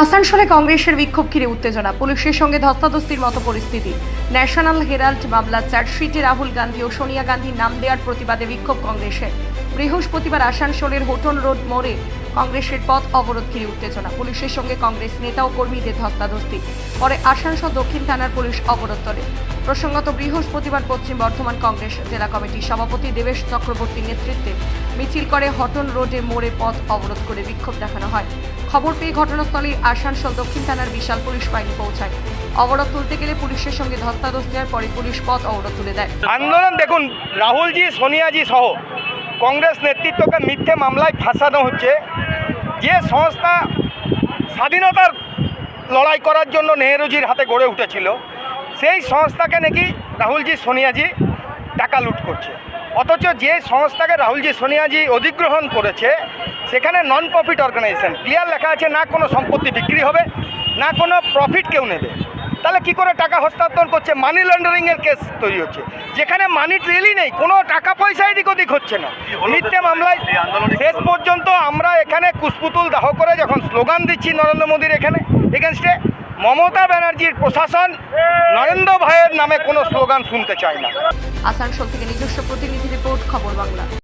আসানসোলে কংগ্রেসের বিক্ষোভ ঘিরে উত্তেজনা। পুলিশের সঙ্গে ধস্তাধস্তির মতো পরিস্থিতি। ন্যাশনাল হেরাল্ড মামলা চার্জশিটে রাহুল গান্ধী ও সোনিয়া গান্ধীর নাম দেওয়ার প্রতিবাদে বিক্ষোভ কংগ্রেসের। বৃহস্পতিবার আসানসোলের হোটন রোড মোড়ে কংগ্রেসের পথ অবরোধ ঘিরে উত্তেজনা। পুলিশের সঙ্গে কংগ্রেস নেতা ও কর্মীদের ধস্তাধস্তি। পরে আসানসোল দক্ষিণ থানার পুলিশ অবরোধ করে প্রসঙ্গত বৃহস্পতিবার পশ্চিম বর্ধমান কংগ্রেস জেলা কমিটির সভাপতি দেবেশ চক্রবর্তীর নেতৃত্বে মিছিল করে হটন রোডে মোড়ে পথ অবরোধ করে বিক্ষোভ দেখানো হয়। খবর পেয়ে ঘটনাস্থলে আসানসোল দক্ষিণ থানার বিশাল পুলিশ বাহিনী পৌঁছায়। অবরোধ তুলতে গেলে পুলিশের সঙ্গে ধস্তাধস্তি হয় পরে পুলিশ পথ অবরোধ তুলে দেয়। আন্দোলন দেখুন, রাহুলজি, সোনিয়াজি সহ। কংগ্রেস নেতৃত্বকে মিথ্যে মামলায় ফাঁসানো হচ্ছে। যে সংস্থা স্বাধীনতার লড়াই করার জন্য নেহরুজির হাতে গড়ে উঠেছিল, সেই সংস্থাকে নাকি রাহুলজি সোনিয়াজি টাকা লুট করছে। অথচ যে সংস্থাকে রাহুলজি সোনিয়াজি অধিগ্রহণ করেছে, সেখানে নন প্রফিট অর্গানাইজেশন ক্লিয়ার লেখা আছে, না কোনো সম্পত্তি বিক্রি হবে, না কোনো প্রফিট কেউ নেবে। তাহলে কি করে টাকা হস্তান্তর করছে? মানি লন্ডারিংয়ের কেস তৈরি হচ্ছে। যেখানে মানি ট্রেলই নেই কোনো টাকা পয়সা এদিক ওদিক হচ্ছে না। মিথ্যে মামলায় শেষ পর্যন্ত আমরা এখানে কুসপুতুল দাহ করে যখন স্লোগান দিচ্ছি নরেন্দ্র মোদীর এখানে এগেনস্টে মমতা ব্যানার্জির প্রশাসন নরেন্দ্র ভাইয়ের নামে কোনো স্লোগান শুনতে চায় না। আসানসোল থেকে নিজস্ব প্রতিনিধি রিপোর্ট খবর বাংলা।